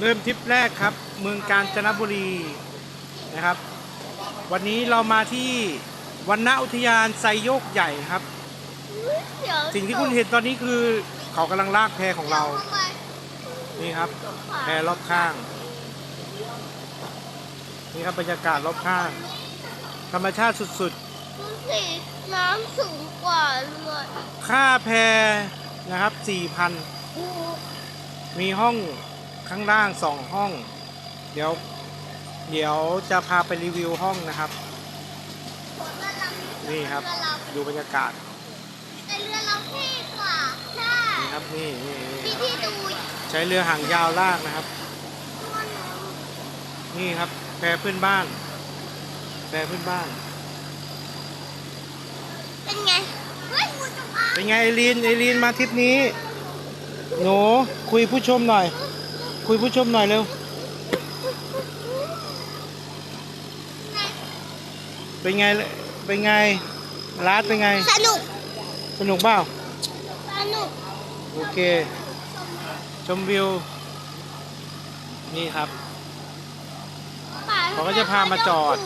เริ่มทริปแรกครับ เมืองกาญจนบุรีนะครับ วันนี้เรามาที่วันณอุทยานไซโยกใหญ่ครับเดี๋ยวสิ่งที่คุณเห็นตอนนี้คือเขากำลังลากแพของเรา นี่ครับ แพรอบข้าง นี่ครับบรรยากาศรอบข้าง ธรรมชาติสุดดูสิน้ำสูงกว่าเรือๆค่าแพนะครับ4,000อูมีห้อง ข้างล่างสองห้อง เดี๋ยว เดี๋ยวจะพาไปรีวิวห้องนะครับ นี่ครับ ดูบรรยากาศแต่เรือเราเท่กว่าใช่นี่ครับนี่นี่นี่ที่ครับที่ดูใช้เรือหางยาวลากนะครับตัวหนึงนี่ครับ แพเพื่อนบ้าน แพเพื่อนบ้าน เป็นไงเฮ้ยงูจงอางเป็นไงไอรีนไอรีนมาทริปนี้ หนูคุยผู้ชมหน่อย คุยผู้ชมหน่อยเร็วไงเป็นไง เป็นไง ร้านเป็นไง สนุก สนุกเปล่า สนุก โอเค ชมวิว นี่ครับป่าเขาก็จะพามาจอด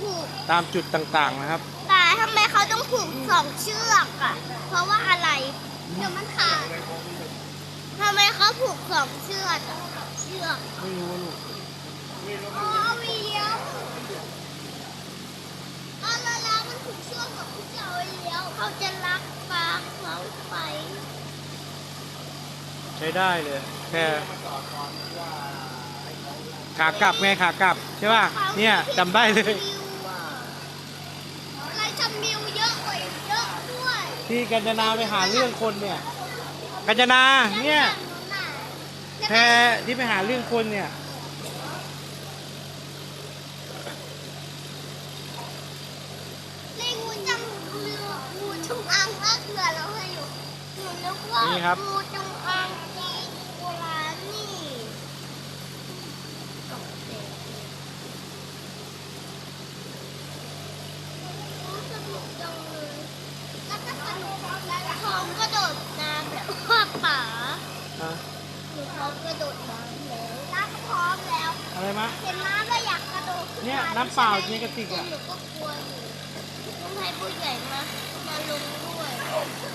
ผูกตามจุดต่างๆนะครับป่าทำไมเขาต้องผูกสองเชือกอะ เพราะว่าอะไร เดี๋ยวมันขาด ทำไมเขาผูกสองเชือกอะเชือกไม่รู้ลูกอ๋อวีเลี้ยวอ๋อแล้วแล้วมันผูกเชือกกับผู้เจ้าไว้เลี้ยวเขาจะรักปลาเขาไป ใช้ได้เลย แค่ขากลับไงขากลับ ใช่ป่ะ เนี่ยจำได้เลย อะไรจะมิวเยอะกว่าเยอะด้วย ที่กัญจนาไปหาเรื่องคนเนี่ย กัญจนาเนี่ยแพที่ไปหาเรื่องคนเนี่ยเล่งูจำเรืองูจงอางมากเรือแล้วให้อยู่หนูนึกว่า นี่ครับ งูจงอางที่โบราณนี่ตกเด็กโอ้สนุกจังเลยแล้วก็สนุกแล้วท้องกระโดดน้ำแบบว่า ป๋าอะหนูพร้อมกระโดดน้ำแล้วน้ำพร้อมแล้ว อะไรมะ เห็นน้ำก็อยากกระโดดขึ้เนี่ยมาน้ำเปล่าในกระติกอะ หนูก็กลัวอยู่ต้องให้ผู้ใหญ่มามาลงด้วย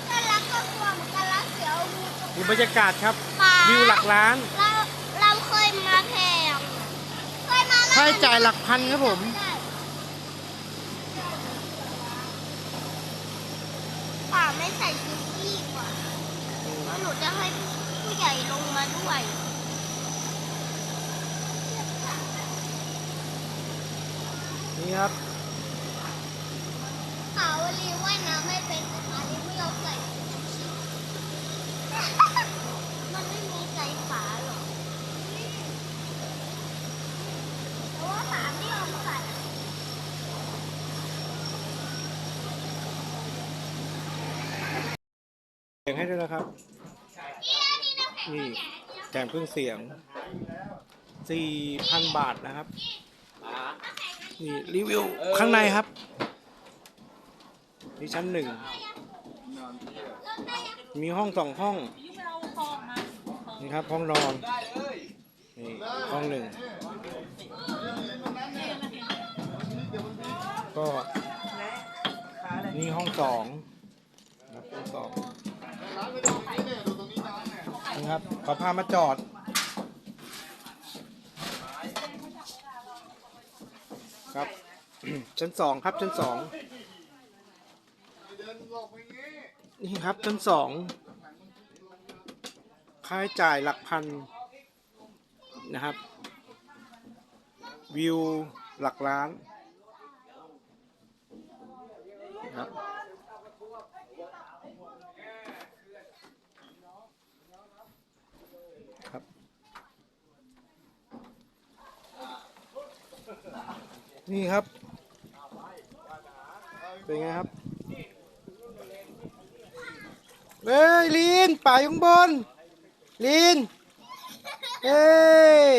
แต่รักก็กลัวเหมือนกันรักเสียวงูจงดูบรรยากาศครับ ป๋าวิวหลักล้านเราเราเคยมาแพงเคยมาแล้วค่าใช้จ่ายหลักพันครับผมได้ป๋าไม่ใส่ชุดดีกว่าเพราะ หนูจะให้ผู้ใหญ่ลงมาด้วยนี่ครับขาวลีว่ายน้ำไม่เป็นนะคะลีไม่ยอมใส่ชูชีพมันไม่มีใจฝาหรอกเพราะว่าฝาไม่ยอมใส่เสียงให้ด้วยนะครับนี่ นี่แข็งนี่แถมเครื่องเสียง 4,000 บาทนะครับ นี่รีวิวข้างในครับ นี่ชั้นหนึ่ง มีห้องสองห้อง นี่ครับห้องนอน นี่ห้องหนึ่ง ก็นี่ห้องสองครับห้องสอง นี่ครับเขาพามาจอด ครับ ชั้นสองครับชั้นสองนี่ครับชั้นสองค่าใช้จ่ายหลักพันนะครับ วิวหลักล้านครับครับ นี่ครับ เป็นไงครับเฮ้ยลีนป่าอยู่บนลีนเฮ้ย